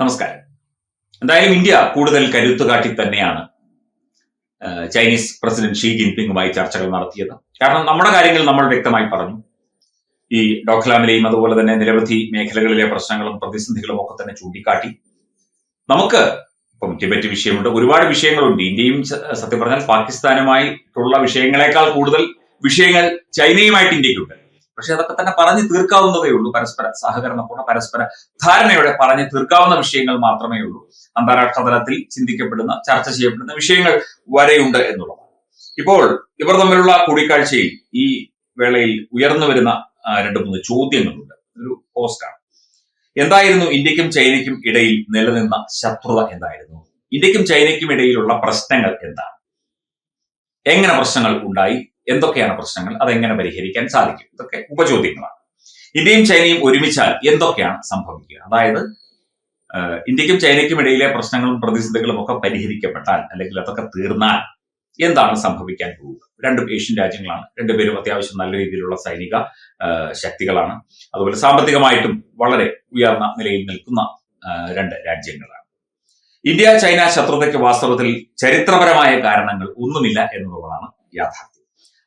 നമസ്കാരം. എന്തായാലും ഇന്ത്യ കൂടുതൽ കരുത്തു കാട്ടി തന്നെയാണ് ചൈനീസ് പ്രസിഡന്റ് ഷീ ജിൻപിങ്ങുമായി ചർച്ചകൾ നടത്തിയത്. കാരണം നമ്മുടെ കാര്യങ്ങൾ നമ്മൾ വ്യക്തമായി പറഞ്ഞു. ഈ ഡോക്ലാമിലെയും അതുപോലെ തന്നെ നിരവധി മേഖലകളിലെ പ്രശ്നങ്ങളും പ്രതിസന്ധികളും ഒക്കെ തന്നെ ചൂണ്ടിക്കാട്ടി. നമുക്ക് ഇപ്പം ടിബറ്റ് വിഷയമുണ്ട്. ഒരുപാട് വിഷയങ്ങളുണ്ട്. ഇന്ത്യയും സത്യം പറഞ്ഞാൽ പാകിസ്ഥാനുമായിട്ടുള്ള വിഷയങ്ങളെക്കാൾ കൂടുതൽ വിഷയങ്ങൾ ചൈനയുമായിട്ട് ഇന്ത്യക്കുണ്ട് പക്ഷെ അതൊക്കെ തന്നെ പറഞ്ഞു തീർക്കാവുന്നതേ ഉള്ളൂ. പരസ്പര സഹകരണത്തോടെ പരസ്പര ധാരണയോടെ പറഞ്ഞു തീർക്കാവുന്ന വിഷയങ്ങൾ മാത്രമേ ഉള്ളൂ. അന്താരാഷ്ട്ര തലത്തിൽ ചിന്തിക്കപ്പെടുന്ന ചർച്ച ചെയ്യപ്പെടുന്ന വിഷയങ്ങൾ വരെയുണ്ട് എന്നുള്ളതാണ്. ഇപ്പോൾ ഇവർ തമ്മിലുള്ള കൂടിക്കാഴ്ചയിൽ ഈ വേളയിൽ ഉയർന്നു വരുന്ന രണ്ട് മൂന്ന് ചോദ്യങ്ങളുണ്ട്. ഒരു പോസ്റ്റാണ് എന്തായിരുന്നു ഇന്ത്യക്കും ചൈനയ്ക്കും ഇടയിൽ നിലനിന്ന ശത്രുത എന്തായിരുന്നു? ഇന്ത്യക്കും ചൈനയ്ക്കും ഇടയിലുള്ള പ്രശ്നങ്ങൾ എന്താണ്? എങ്ങനെ പ്രശ്നങ്ങൾ ഉണ്ടായി? എന്തൊക്കെയാണ് പ്രശ്നങ്ങൾ? അതെങ്ങനെ പരിഹരിക്കാൻ സാധിക്കും? ഇതൊക്കെ ഉപചോദ്യങ്ങളാണ്. ഇന്ത്യയും ചൈനയും ഒരുമിച്ചാൽ എന്തൊക്കെയാണ് സംഭവിക്കുക? അതായത് ഇന്ത്യക്കും ചൈനയ്ക്കും ഇടയിലെ പ്രശ്നങ്ങളും പ്രതിസന്ധികളും ഒക്കെ പരിഹരിക്കപ്പെട്ടാൽ അല്ലെങ്കിൽ അതൊക്കെ തീർന്നാൽ എന്താണ് സംഭവിക്കാൻ പോവുക രണ്ടും ഏഷ്യൻ രാജ്യങ്ങളാണ്. രണ്ടുപേരും അത്യാവശ്യം നല്ല രീതിയിലുള്ള സൈനിക ശക്തികളാണ്. അതുപോലെ സാമ്പത്തികമായിട്ടും വളരെ ഉയർന്ന നിലയിൽ നിൽക്കുന്ന രണ്ട് രാജ്യങ്ങളാണ്. ഇന്ത്യ ചൈന ശത്രുതയ്ക്ക് വാസ്തവത്തിൽ ചരിത്രപരമായ കാരണങ്ങൾ ഒന്നുമില്ല എന്നുള്ളതാണ് യാഥാർത്ഥ്യം.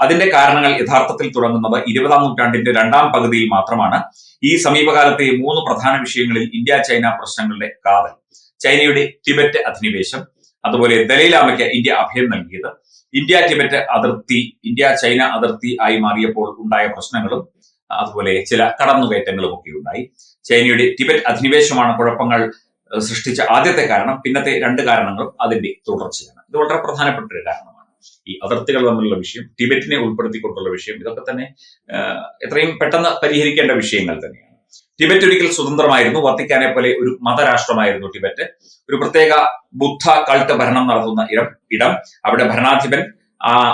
അതിന്റെ കാരണങ്ങൾ യഥാർത്ഥത്തിൽ തുടങ്ങുന്നത് ഇരുപതാം നൂറ്റാണ്ടിന്റെ രണ്ടാം പകുതിയിൽ മാത്രമാണ്. ഈ സമീപകാലത്തെ മൂന്ന് പ്രധാന വിഷയങ്ങളിൽ ഇന്ത്യ ചൈന പ്രശ്നങ്ങളുടെ കാതൽ. ചൈനയുടെ ടിബറ്റ് അധിനിവേശം അതുപോലെ ദലൈലാമയ്ക്ക് ഇന്ത്യ അഭയം നൽകിയത്. ഇന്ത്യ ടിബറ്റ് അതിർത്തി ഇന്ത്യ ചൈന അതിർത്തി ആയി മാറിയപ്പോൾ ഉണ്ടായ പ്രശ്നങ്ങളും അതുപോലെ ചില കടന്നുകയറ്റങ്ങളും ഒക്കെ ഉണ്ടായി. ചൈനയുടെ ടിബറ്റ് അധിനിവേശമാണ് കുഴപ്പങ്ങൾ സൃഷ്ടിച്ച ആദ്യത്തെ കാരണം. പിന്നത്തെ രണ്ട് കാരണങ്ങളും അതിന്റെ തുടർച്ചയാണ്. ഇത് വളരെ പ്രധാനപ്പെട്ട ഒരു കാരണമാണ്. ഈ അതിർത്തികൾ തമ്മിലുള്ള വിഷയം ടിബറ്റിനെ ഉൾപ്പെടുത്തിക്കൊണ്ടുള്ള വിഷയം ഇതൊക്കെ തന്നെ എത്രയും പെട്ടെന്ന് പരിഹരിക്കേണ്ട വിഷയങ്ങൾ തന്നെയാണ്. ടിബറ്റ് ഒരിക്കൽ സ്വതന്ത്രമായിരുന്നു. വത്തിക്കാനെ പോലെ ഒരു മതരാഷ്ട്രമായിരുന്നു ടിബറ്റ്. ഒരു പ്രത്യേക ബുദ്ധ കൾട്ട് ഭരണം നടത്തുന്ന ഇടം ഇടം. അവിടെ ഭരണാധിപൻ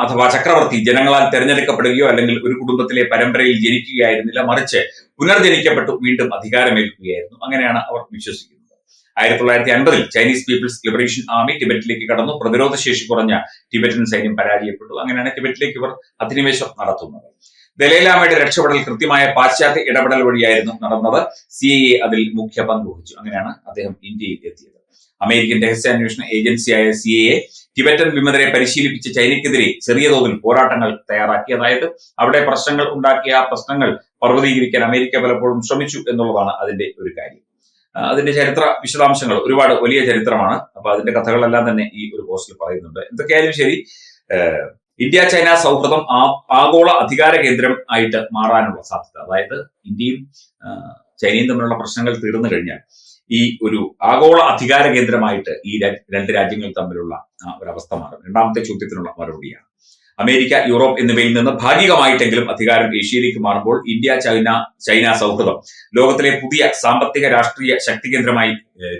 അഥവാ ചക്രവർത്തി ജനങ്ങളാൽ തെരഞ്ഞെടുക്കപ്പെടുകയോ അല്ലെങ്കിൽ ഒരു കുടുംബത്തിലെ പരമ്പരയിൽ ജനിക്കുകയായിരുന്നില്ല. മറിച്ച് പുനർജനിക്കപ്പെട്ടു വീണ്ടും അധികാരമേൽക്കുകയായിരുന്നു. അങ്ങനെയാണ് അവർ വിശ്വസിക്കുന്നത്. ആയിരത്തി തൊള്ളായിരത്തി അൻപതിൽ ചൈനീസ് പീപ്പിൾസ് ലിബറേഷൻ ആർമി ടിബറ്റിലേക്ക് കടന്നു. പ്രതിരോധ ശേഷി കുറഞ്ഞ ടിബറ്റൻ സൈന്യം പരാജയപ്പെട്ടു. അങ്ങനെയാണ് ടിബറ്റിലേക്ക് ഇവർ അധിനിവേശം നടത്തുന്നത്. ദലൈലാമയുടെ രക്ഷപ്പെടൽ കൃത്യമായ പാശ്ചാത്യ ഇടപെടൽ വഴിയായിരുന്നു നടന്നത്. സി എ അതിൽ മുഖ്യ പങ്ക് വഹിച്ചു. അങ്ങനെയാണ് അദ്ദേഹം ഇന്ത്യയിൽ എത്തിയത്. അമേരിക്കൻ രഹസ്യാന്വേഷണ ഏജൻസിയായ സി എ ടിബറ്റൻ വിമതരെ പരിശീലിപ്പിച്ച ചൈനയ്ക്കെതിരെ ചെറിയ തോതിൽ പോരാട്ടങ്ങൾ തയ്യാറാക്കി അതായത് അവിടെ പ്രശ്നങ്ങൾ ഉണ്ടാക്കിയ പ്രശ്നങ്ങൾ പർവതീകരിക്കാൻ അമേരിക്ക പലപ്പോഴും ശ്രമിച്ചു എന്നുള്ളതാണ് അതിന്റെ ഒരു കാര്യം. അതിന്റെ ചരിത്ര വിശദാംശങ്ങൾ ഒരുപാട് വലിയ ചരിത്രമാണ്. അപ്പൊ അതിന്റെ കഥകളെല്ലാം തന്നെ ഈ ഒരു പോസ്റ്റിൽ പറയുന്നുണ്ട്. എന്തൊക്കെയായാലും ശരി ഇന്ത്യ ചൈന സൗഹൃദം ആഗോള അധികാര കേന്ദ്രം ആയിട്ട് മാറാനുള്ള സാധ്യത. അതായത് ഇന്ത്യയും ചൈനയും തമ്മിലുള്ള പ്രശ്നങ്ങൾ തീർന്നു കഴിഞ്ഞാൽ ഈ ഒരു ആഗോള അധികാര കേന്ദ്രമായിട്ട് ഈ രണ്ട് രാജ്യങ്ങൾ തമ്മിലുള്ള ഒരു ഒരവസ്ഥ മാറും. രണ്ടാമത്തെ ചോദ്യത്തിനുള്ള മറുപടിയാണ്. അമേരിക്ക യൂറോപ്പ് എന്നിവയിൽ നിന്ന് ഭാഗികമായിട്ടെങ്കിലും അധികാരം ഏഷ്യയിലേക്ക് മാറുമ്പോൾ ഇന്ത്യ ചൈന ചൈന സൗഹൃദം ലോകത്തിലെ പുതിയ സാമ്പത്തിക രാഷ്ട്രീയ ശക്തി കേന്ദ്രമായി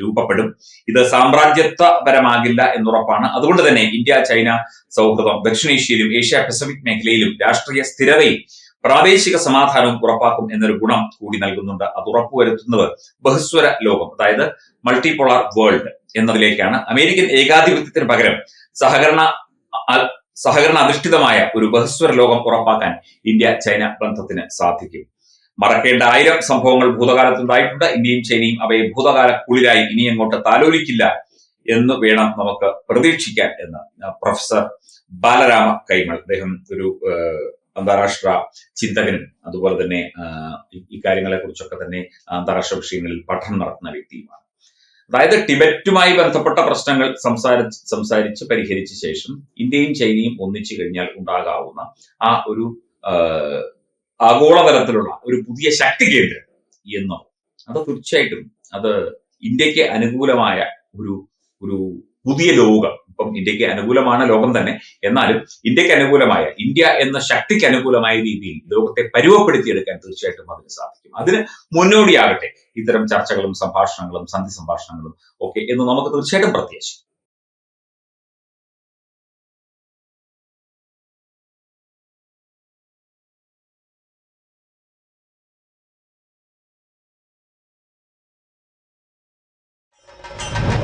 രൂപപ്പെടും. ഇത് സാമ്രാജ്യത്വപരമാകില്ല എന്നുറപ്പാണ്. അതുകൊണ്ട് തന്നെ ഇന്ത്യ ചൈന സൗഹൃദം ദക്ഷിണേഷ്യയിലും ഏഷ്യ പസഫിക് മേഖലയിലും രാഷ്ട്രീയ സ്ഥിരതയും പ്രാദേശിക സമാധാനവും ഉറപ്പാക്കും എന്നൊരു ഗുണം കൂടി നൽകുന്നുണ്ട്. അത് ഉറപ്പുവരുത്തുന്നത് ബഹുസ്വര ലോകം അതായത് മൾട്ടിപോളാർ വേൾഡ് എന്നതിലേക്കാണ്. അമേരിക്കൻ ഏകാധിപത്യത്തിന് പകരം സഹകരണ സഹകരണ അധിഷ്ഠിതമായ ഒരു ബഹുസ്വര ലോകം ഉറപ്പാക്കാൻ ഇന്ത്യ ചൈന ബന്ധത്തിന് സാധിക്കും. മറക്കേണ്ട ആയിരം സംഭവങ്ങൾ ഭൂതകാലത്തുണ്ടായിട്ടുണ്ട്. ഇന്ത്യയും ചൈനയും അവയെ ഭൂതകാല കുളിരായി ഇനി അങ്ങോട്ട് താലോലിക്കില്ല എന്ന് വേണം നമുക്ക് പ്രതീക്ഷിക്കാൻ എന്ന് പ്രൊഫസർ ബാലരാമ കൈമൾ. അദ്ദേഹം ഒരു അന്താരാഷ്ട്ര ചിന്തകനും അതുപോലെ തന്നെ ഇക്കാര്യങ്ങളെ കുറിച്ചൊക്കെ തന്നെ അന്താരാഷ്ട്ര വിഷയങ്ങളിൽ പഠനം നടത്തുന്ന വ്യക്തിയുമാണ്. അതായത് ടിബറ്റുമായി ബന്ധപ്പെട്ട പ്രശ്നങ്ങൾ സംസാരിച്ച് സംസാരിച്ച് പരിഹരിച്ച ശേഷം ഇന്ത്യയും ചൈനയും ഒന്നിച്ചു കഴിഞ്ഞാൽ ഉണ്ടാകാവുന്ന ആ ഒരു ആഗോളതലത്തിലുള്ള ഒരു പുതിയ ശക്തി കേന്ദ്രം എന്നോ. അത് തീർച്ചയായിട്ടും അത് ഇന്ത്യയ്ക്ക് അനുകൂലമായ ഒരു ഒരു പുതിയ ലോകം ഇപ്പം ഇന്ത്യയ്ക്ക് അനുകൂലമാണ് ലോകം തന്നെ. എന്നാലും ഇന്ത്യയ്ക്ക് അനുകൂലമായ ഇന്ത്യ എന്ന ശക്തിക്ക് അനുകൂലമായ രീതിയിൽ ലോകത്തെ പരുവപ്പെടുത്തിയെടുക്കാൻ തീർച്ചയായിട്ടും അതിന് സാധിക്കും. അതിന് മുന്നോടിയാകട്ടെ. ഇത്തരം ചർച്ചകളും സംഭാഷണങ്ങളും സന്ധി സംഭാഷണങ്ങളും ഒക്കെ എന്ന് നമുക്ക് തീർച്ചയായിട്ടും പ്രത്യാശിക്കാം.